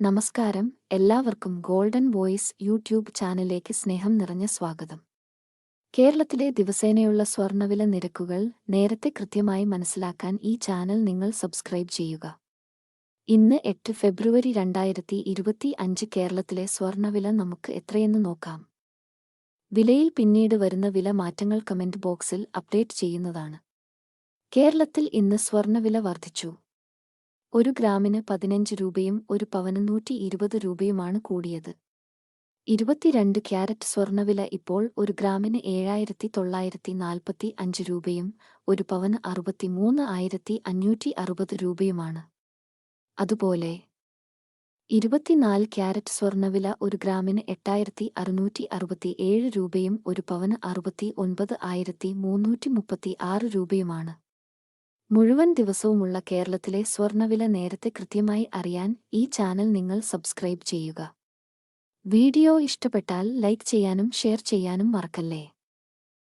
നമസ്കാരം. എല്ലാവർക്കും golden voice YouTube ചാനലിലേക്ക് സ്നേഹം നിറഞ്ഞ സ്വാഗതം. കേരളത്തിലെ ദിവസേനയുള്ള സ്വർണവില നിരക്കുകൾ നേരത്തെ കൃത്യമായി മനസ്സിലാക്കാൻ ഈ ചാനൽ നിങ്ങൾ സബ്സ്ക്രൈബ് ചെയ്യുക. ഇന്ന് എട്ട് ഫെബ്രുവരി രണ്ടായിരത്തി ഇരുപത്തി അഞ്ച് കേരളത്തിലെ സ്വർണവില നമുക്ക് എത്രയെന്ന് നോക്കാം. വിലയിൽ പിന്നീട് വരുന്ന വില മാറ്റങ്ങൾ കമന്റ് ബോക്സിൽ അപ്ഡേറ്റ് ചെയ്യുന്നതാണ്. കേരളത്തിൽ ഇന്ന് സ്വർണവില വർദ്ധിച്ചു. ഒരു ഗ്രാമിന് പതിനഞ്ച് രൂപയും ഒരു പവന് നൂറ്റി ഇരുപത് രൂപയുമാണ് കൂടിയത്. ഇരുപത്തിരണ്ട് ക്യാരറ്റ് സ്വർണവില ഇപ്പോൾ ഒരു ഗ്രാമിന് ഏഴായിരത്തി തൊള്ളായിരത്തി നാൽപ്പത്തി അഞ്ച് രൂപയും ഒരു പവന് അറുപത്തിമൂന്ന് ആയിരത്തി അഞ്ഞൂറ്റി അറുപത് രൂപയുമാണ്. അതുപോലെ ഇരുപത്തിനാല് ക്യാരറ്റ് സ്വർണവില ഒരു ഗ്രാമിന് എട്ടായിരത്തി അറുന്നൂറ്റി അറുപത്തി ഏഴ് രൂപയും ഒരു പവന് അറുപത്തി ഒൻപത് ആയിരത്തി മുന്നൂറ്റി മുപ്പത്തി ആറ് രൂപയുമാണ്. മുഴുവൻ ദിവസവുമുള്ള കേരളത്തിലെ സ്വർണവില നേരത്തെ കൃത്യമായി അറിയാൻ ഈ ചാനൽ നിങ്ങൾ സബ്സ്ക്രൈബ് ചെയ്യുക. വീഡിയോ ഇഷ്ടപ്പെട്ടാൽ ലൈക്ക് ചെയ്യാനും ഷെയർ ചെയ്യാനും മറക്കല്ലേ?